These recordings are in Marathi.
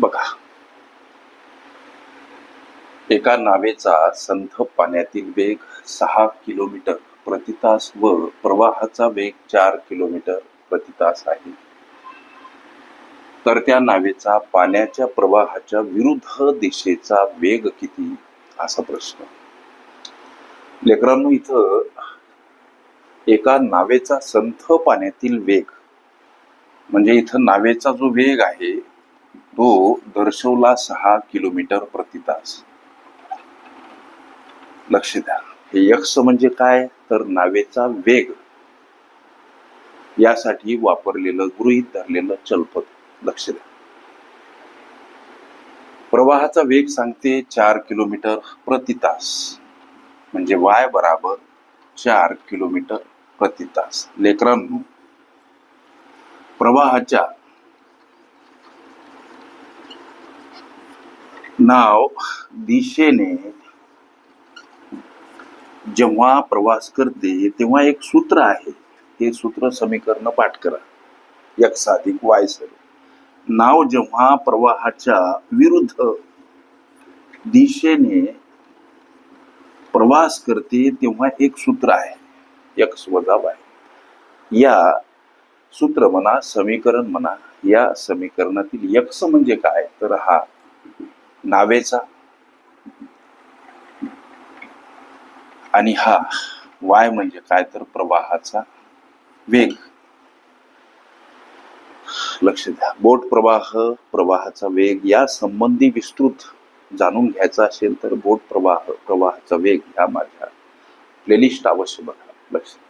बघा. एका नावेचा संथ पाण्यातील वेग सहा किलोमीटर प्रतितास व प्रवाहाचा वेग चार किलोमीटर प्रतितास आहे. तर त्या नावेचा पाण्याच्या प्रवाहाच्या विरुद्ध दिशेचा वेग किती? असा प्रश्न. लेकरांनो इथं एका नावेचा संथ पाण्यातील वेग म्हणजे इथं नावेचा जो वेग आहे तो दर्शवला सहा किलोमीटर प्रति तास. लक्ष द्या. हे यक्ष म्हणजे काय? तर नावेचा वेग. यासाठी वापरलेलं गृहीत धरलेलं चलपद. लक्ष द्या. प्रवाहाचा वेग सांगते चार किलोमीटर प्रति तास. म्हणजे वाय बराबर चार किलोमीटर प्रति तास. लेकरांनो प्रवाहाच्या नाव दिशेने जेव्हा प्रवास करते तेव्हा एक सूत्र आहे. हे सूत्र समीकरण पाठ करा. एक अधिक वाय सर्व नाव जेव्हा प्रवाहाच्या विरुद्ध दिशेने प्रवास करते तेव्हा एक सूत्र आहे. यक्ष वजा वाय या सूत्र म्हणा समीकरण म्हणा या समीकरणातील यक्स म्हणजे काय? तर हा नावेचा. आणि हा वाय म्हणजे काय तर प्रवाहाचा वेग. लक्ष द्या. बोट प्रवाह प्रवाहाचा वेग या संबंधी विस्तृत जाणून घ्यायचा असेल तर बोट प्रवाह प्रवाहाचा वेग ह्या माझ्या प्लेलिस्ट अवश्य बघा. लक्ष द्या.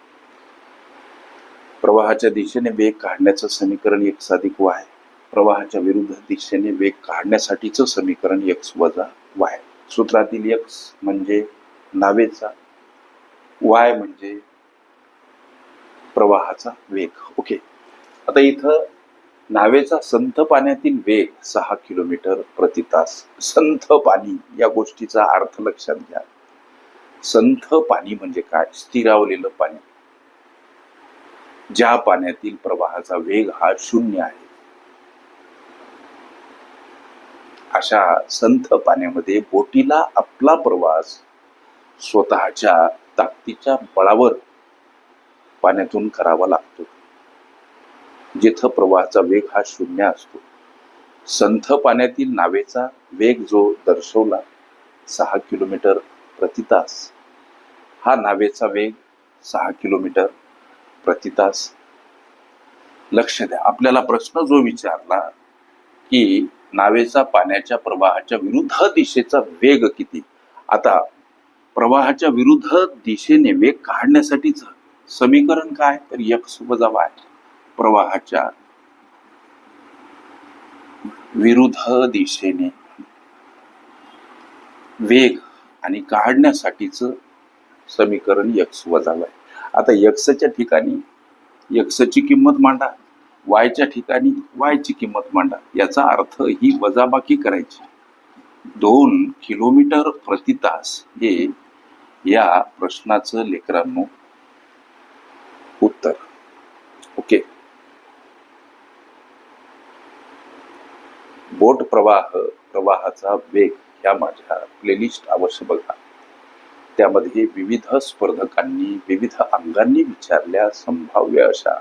प्रवाहाच्या दिशेने वेग काढण्याचं समीकरण एक साधिक वाय. प्रवाहाच्या विरुद्ध दिशेने वेग काढण्यासाठीचं समीकरण एक्स वजा वाय सूत्रातील एक्स म्हणजे नावेचा वाय म्हणजे प्रवाहाचा वेग. ओके आता इथं नावेचा संथ पाण्यातील वेग सहा किलोमीटर प्रति तास. संथ पाणी या गोष्टीचा अर्थ लक्षात घ्या. संथ पाणी म्हणजे काय? स्थिरावलेलं पाणी. ज्या पाण्यातील प्रवाहाचा वेग हा शून्य आहे. अशा संथ पाण्यामध्ये बोटीला आपला प्रवास स्वतःच्या ताकदीच्या बळावर पाण्यातून करावा लागतो. जिथं प्रवाहाचा वेग हा शून्य असतो. संथ पाण्यातील नावेचा वेग जो दर्शवला सहा किलोमीटर प्रतितास हा नावेचा वेग सहा किलोमीटर प्रतितास लक्ष द्या आपल्याला प्रश्न जो विचारला की नावेचा पाण्याच्या प्रवाहाच्या विरुद्ध दिशेचा वेग किती? आता प्रवाहाच्या विरुद्ध दिशेने वेग काढण्यासाठीच समीकरण काय? तर यक्स वजा वाय. प्रवाहाच्या विरुद्ध दिशेने वेग आणि काढण्यासाठीच समीकरण यक्स वजा वाय. आता यक्सच्या ठिकाणी यक्सची किंमत मांडा. वायच्या ठिकाणी वायची किंमत मांडा. याचा अर्थ ही वजाबाकी करायची. दोन किलोमीटर प्रति तास हे या प्रश्नाचं लेकरांनो उत्तर. ओके. बोट प्रवाह प्रवाहाचा वेग ह्या माझ्या प्लेलिस्ट अवश्य बघा. त्यामध्ये विविध स्पर्धकांनी विविध अंगांनी विचारल्या संभाव्य अशा